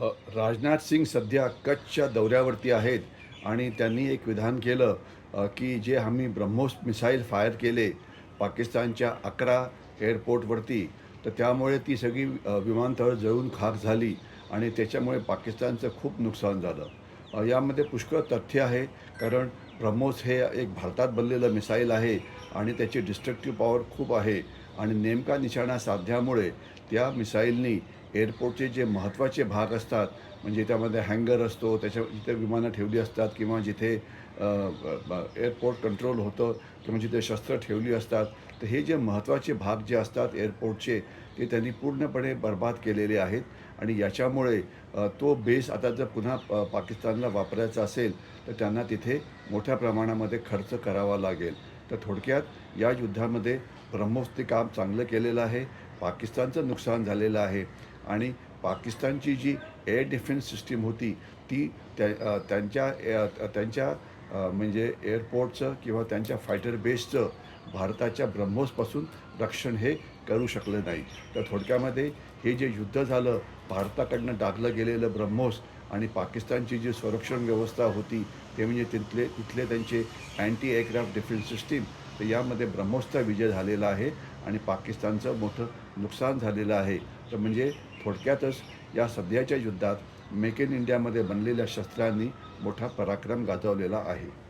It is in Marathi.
राजनाथ सिंग सध्या कच्छच्या दौऱ्यावरती आहेत आणि त्यांनी एक विधान केलं की जे आम्ही ब्रह्मोस मिसाईल फायर केले पाकिस्तानच्या अकरा एअरपोर्टवरती तर त्यामुळे ती सगळी विमानतळ जळून खाक झाली आणि त्याच्यामुळे पाकिस्तानचं खूप नुकसान झालं. यामध्ये पुष्कळ तथ्य आहे कारण ब्रह्मोस हे एक भारतात बनलेलं मिसाईल आहे आणि त्याची डिस्ट्रक्टिव्ह पॉवर खूप आहे आणि नेमका निशाणा साधल्यामुळे त्या मिसाईलनी एअरपोर्टचे जे महत्त्वाचे भाग असतात म्हणजे त्यामध्ये हँगर असतो त्याच्या जिथे विमानं ठेवली असतात किंवा जिथे एअरपोर्ट कंट्रोल होतं किंवा जिथे शस्त्र ठेवली असतात तर हे जे महत्त्वाचे भाग जे असतात एअरपोर्टचे ते त्यांनी पूर्णपणे बर्बाद केलेले आहेत. आणि याच्यामुळे तो बेस आता जर पुन्हा पाकिस्तानला वापरायचा असेल तर त्यांना तिथे मोठ्या प्रमाणामध्ये खर्च करावा लागेल. तर थोडक्यात या युद्धामध्ये ब्रह्मोसने काम चांगलं केलेलं आहे पाकिस्तानचं नुकसान झालेलं आहे. आणि पाकिस्तानची जी एअर डिफेन्स सिस्टीम होती ती त्या त्यांच्या त्यांच्या म्हणजे एअरपोर्टचं किंवा त्यांच्या फायटर बेसचं भारताच्या ब्रह्मोसपासून रक्षण हे करू शकलं नाही. तर थोडक्यामध्ये हे जे युद्ध झालं भारताकडनं डागलं गेलेलं ब्रह्मोस आणि पाकिस्तानची जी संरक्षण व्यवस्था होती ते म्हणजे तिथले तिथले त्यांचे अँटी एअरक्राफ्ट डिफेन्स सिस्टीम तर यामध्ये ब्रह्मोसचा विजय झालेला आहे आणि पाकिस्तानचं मोठं नुकसान झालेलं आहे. तर म्हणजे थोडक्यातच या सध्याच्या युद्धात मेक इन इंडियामध्ये बनलेल्या शस्त्रांनी मोठा पराक्रम गाजवलेला आहे.